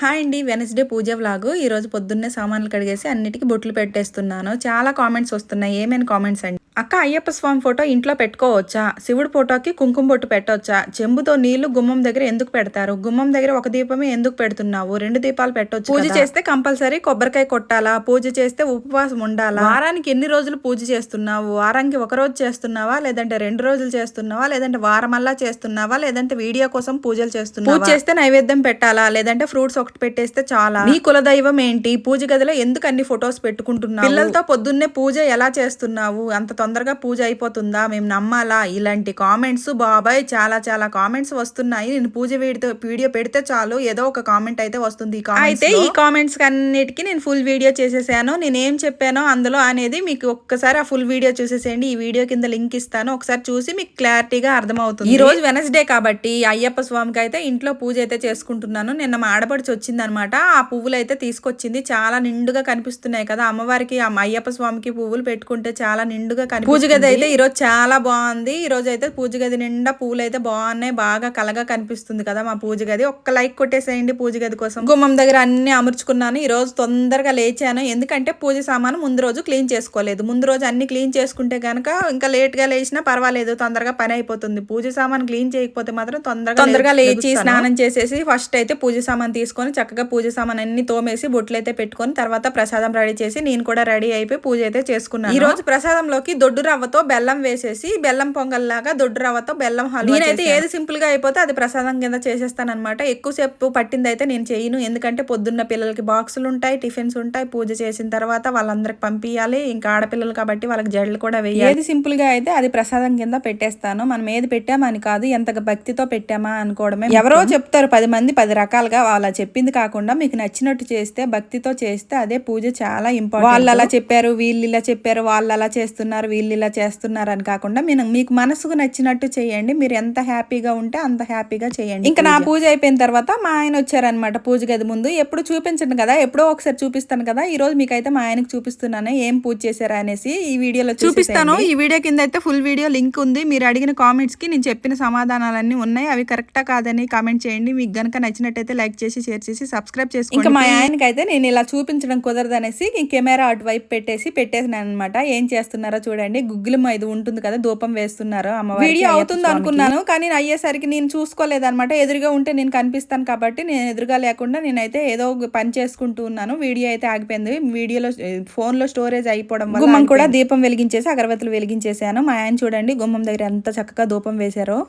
Hi అండి Wednesday పూజ vlog. ఈరోజు పొద్దున్నే సామాన్లు కడిగేసి అన్నిటికీ బొట్లు పెట్టేస్తున్నాను. చాలా కామెంట్స్ వస్తున్నాయి. ఏమేమి కామెంట్స్ అండి? అక్క అయ్యప్ప స్వామి ఫోటో ఇంట్లో పెట్టుకోవచ్చా? శివుడు ఫోటోకి కుంకుమ బొట్టు పెట్టవచ్చా చెంబుతో నీళ్ళు గుమ్మం దగ్గర ఎందుకు పెడతారు? గుమ్మం దగ్గర ఒక దీపమే ఎందుకు పెడుతున్నావు? రెండు దీపాలు పెట్టొచ్చు పూజ చేస్తే కంపల్సరీ కొబ్బరికాయ కొట్టాలా? పూజ చేస్తే ఉపవాసం ఉండాలా? వారానికి ఎన్ని రోజులు పూజ చేస్తున్నావు? వారానికి ఒక రోజు చేస్తున్నావా? లేదంటే రెండు రోజులు చేస్తున్నావా? లేదంటే వారమల్లా చేస్తున్నావా? లేదంటే వీడియో కోసం పూజలు చేస్తున్నావా? పూజ చేస్తే నైవేద్యం పెట్టాలా? లేదంటే ఫ్రూట్స్ ఒకటి పెట్టేస్తే చాలా? నీ కులదైవం ఏంటి? పూజ గదిలో ఎందుకు అన్ని ఫొటోస్ పెట్టుకుంటున్నావు? పిల్లలతో పొద్దున్నే పూజ ఎలా చేస్తున్నావు? అంత తొందరగా పూజ అయిపోతుందా? మేము నమ్మాలా? ఇలాంటి కామెంట్స్ బాబాయ్ చాలా చాలా కామెంట్స్ వస్తున్నాయి. నేను పూజ వీడితో వీడియో పెడితే చాలు. ఏదో ఒక కామెంట్ అయితే వస్తుంది అయితే ఈ కామెంట్స్ అన్నిటికీ నేను ఫుల్ వీడియో చేసేసాను. నేను ఏం చెప్పానో అందులో అనేది మీకు ఒక్కసారి ఆ ఫుల్ వీడియో చూసేసేయండి. ఈ వీడియో కింద లింక్ ఇస్తాను. ఒకసారి చూసి మీకు క్లారిటీగా అర్థమవుతుంది. ఈ రోజు వెనస్డే కాబట్టి అయ్యప్ప స్వామికి అయితే ఇంట్లో పూజ అయితే చేసుకుంటున్నాను. నిన్న మా ఆడపడిచి వచ్చిందనమాట ఆ పువ్వులు అయితే తీసుకొచ్చింది. చాలా నిండుగా కనిపిస్తున్నాయి కదా. అమ్మవారికి ఆ అయ్యప్ప స్వామికి పువ్వులు పెట్టుకుంటే చాలా నిండుగా పూజ గది అయితే ఈరోజు చాలా బాగుంది. ఈ రోజు అయితే పూజ గది నిండా పూలు అయితే బాగున్నాయి. బాగా కలగా కనిపిస్తుంది కదా మా పూజ గది. ఒక్క లైక్ కొట్టేసేయండి పూజ గది కోసం. గుమ్మం దగ్గర అన్ని అమర్చుకున్నాను. ఈ రోజు తొందరగా లేచాను. ఎందుకంటే పూజ సామాను ముందు రోజు క్లీన్ చేసుకోలేదు. ముందు రోజు అన్ని క్లీన్ చేసుకుంటే కనుక ఇంకా లేట్గా లేచినా పర్వాలేదు. తొందరగా పని అయిపోతుంది. పూజ సామాన్ క్లీన్ చేయకపోతే మాత్రం తొందరగా తొందరగా లేచి స్నానం చేసేసి ఫస్ట్ అయితే పూజ సామాన్ తీసుకొని చక్కగా పూజ సామాన్ అన్ని తోమేసి బొట్లు అయితే పెట్టుకొని తర్వాత ప్రసాదం రెడీ చేసి నేను కూడా రెడీ అయిపోయి పూజ అయితే చేసుకున్నాను. ఈ రోజు ప్రసాదంలోకి దొడ్డు రవ్వతో బెల్లం వేసేసి బెల్లం పొంగల్ లాగా దొడ్డు రవ్వతో బెల్లం హల్వా నేనైతే ఏది సింపుల్గా అయిపోతే అది ప్రసాదం కింద చేసేస్తాను అనమాట ఎక్కువసేపు పట్టింది అయితే నేను చేయను. ఎందుకంటే పొద్దున్న పిల్లలకి బాక్సులు ఉంటాయి టిఫిన్స్ ఉంటాయి పూజ చేసిన తర్వాత వాళ్ళందరికి పంపించాలి ఇంకా ఆడపిల్లలు కాబట్టి వాళ్ళకి జడలు కూడా వేయాలి. ఏది సింపుల్గా అయితే అది ప్రసాదం కింద పెట్టేస్తాను. మనం ఏది పెట్టామని కాదు ఎంత భక్తితో పెట్టామా అనుకోవడమే ఎవరో చెప్తారు పది మంది పది రకాలుగా వాళ్ళ చెప్పింది కాకుండా మీకు నచ్చినట్టు చేస్తే భక్తితో చేస్తే అదే పూజ చాలా ఇంపార్టెంట్. వాళ్ళు అలా చెప్పారు వీళ్ళు ఇలా చెప్పారు వాళ్ళు అలా చేస్తున్నారు. వీళ్ళు ఇలా చేస్తున్నారు అని కాకుండా మీరు మీకు మనసుకు నచ్చినట్టు చేయండి. మీరు ఎంత హ్యాపీగా ఉంటే అంత హ్యాపీగా చేయండి ఇంకా నా పూజ. అయిపోయిన తర్వాత మా ఆయన వచ్చారనమాట పూజ గది ముందు. ఎప్పుడు చూపించండి కదా ఎప్పుడో ఒకసారి చూపిస్తాను కదా ఈ రోజు మీకైతే మా ఆయనకు చూపిస్తున్నాను ఏం పూజ చేశారా అనేసి ఈ వీడియోలో చూపిస్తాను. ఈ వీడియో కింద అయితే ఫుల్ వీడియో లింక్ ఉంది. మీరు అడిగిన కామెంట్స్కి నేను చెప్పిన సమాధానాలన్నీ ఉన్నాయి. అవి కరెక్టా కాదని కామెంట్ చేయండి. మీకు గనుక నచ్చినట్టయితే లైక్ చేసి షేర్ చేసి సబ్స్క్రైబ్ చేసుకోండి. ఇంకా మా ఆయనకి అయితే నేను ఇలా చూపించడం కుదరదు అనేసి కెమెరా అటువైపు పెట్టేసి పెట్టేసినాను అనమాట ఏం చేస్తున్నారో చూడండి. గుగ్గిలం ఇది ఉంటుంది కదా ధూపం వేస్తున్నారు అమ్మవారి వీడియో అవుతుంది అనుకున్నాను కానీ అయ్యేసరికి నేను చూసుకోలేదన్నమాట. ఎదురుగా ఉంటే నేను కనిపిస్తాను కాబట్టి నేను ఎదురుగా లేకుండా నేనైతే ఏదో పని చేసుకుంటూ ఉన్నాను. వీడియో అయితే ఆగిపోయింది. వీడియోలో ఫోన్లో స్టోరేజ్ అయిపోవడం వల్ల గుమ్మం కూడా దీపం వెలిగించేసి అగరబత్తులు వెలిగించేసాను. మా ఆయన చూడండి గుమ్మం దగ్గర ఎంత చక్కగా ధూపం వేశారో.